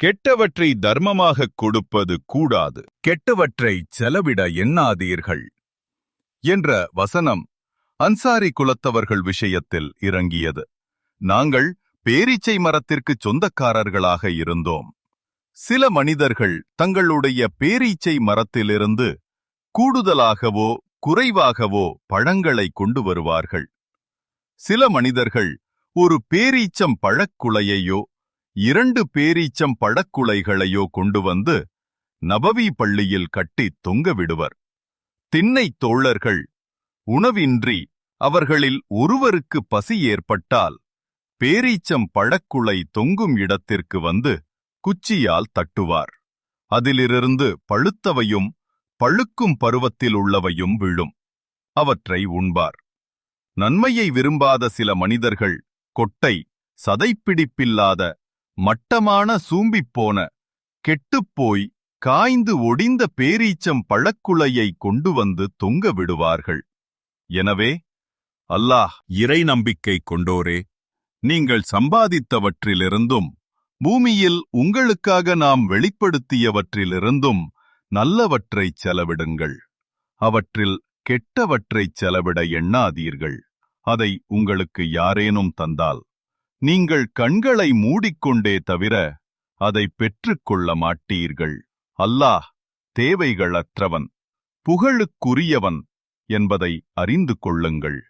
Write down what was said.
கெட்டவற்றை தர்மமாகக் கொடுப்பது கூடாது. கெட்டவற்றை செலவிட எண்ணாதீர்கள் என்ற வசனம் அன்சாரி குலத்தவர்கள் விஷயத்தில் இறங்கியது. நாங்கள் பேரீச்சை மரத்திற்கு சொந்தக்காரர்களாக இருந்தோம். சில மனிதர்கள் தங்களுடைய பேரீச்சை மரத்திலிருந்து கூடுதலாகவோ குறைவாகவோ பழங்களை கொண்டு வருவார்கள். சில மனிதர்கள் ஒரு பேரீச்சம் பழக்குலையையோ இரண்டு பேரீச்சம் பழக்குலைகளையோ கொண்டு வந்து நபவி பள்ளியில் கட்டி தொங்க விடுவர். திண்ணைத் தோழர்கள் உணவின்றி அவர்களில் ஒருவருக்கு பசி ஏற்பட்டால் பேரீச்சம் பழக்குலை தொங்கும் இடத்திற்கு வந்து குச்சியால் தட்டுவார். அதிலிருந்து பழுத்தவையும் பழுக்கும் பருவத்தில் உள்ளவையும் விழும். அவற்றை உண்பார். நன்மையை விரும்பாத சில மனிதர்கள் கொட்டை சதைப்பிடிப்பில்லாத மட்டமான சூம்பிப்போன கெட்டுப்போய் காய்ந்து ஒடிந்த பேரீச்சம் பழக்குலையை கொண்டு வந்து தொங்க விடுவார்கள். எனவே அல்லாஹ் இறை நம்பிக்கை கொண்டோரே நீங்கள் சம்பாதித்தவற்றிலிருந்தும் பூமியில் உங்களுக்காக நாம் வெளிப்படுத்தியவற்றிலிருந்தும் நல்லவற்றைச் செலவிடுங்கள். அவற்றில் கெட்டவற்றைச் செலவிட எண்ணாதீர்கள். அதை உங்களுக்கு யாரேனும் தந்தால் நீங்கள் கண்களை மூடிக்கொண்டே தவிர அதை பெற்றுக்கொள்ள மாட்டீர்கள். அல்லாஹ் தேவைகளற்றவன் புகழுக்குரியவன் என்பதை அறிந்து கொள்ளுங்கள்.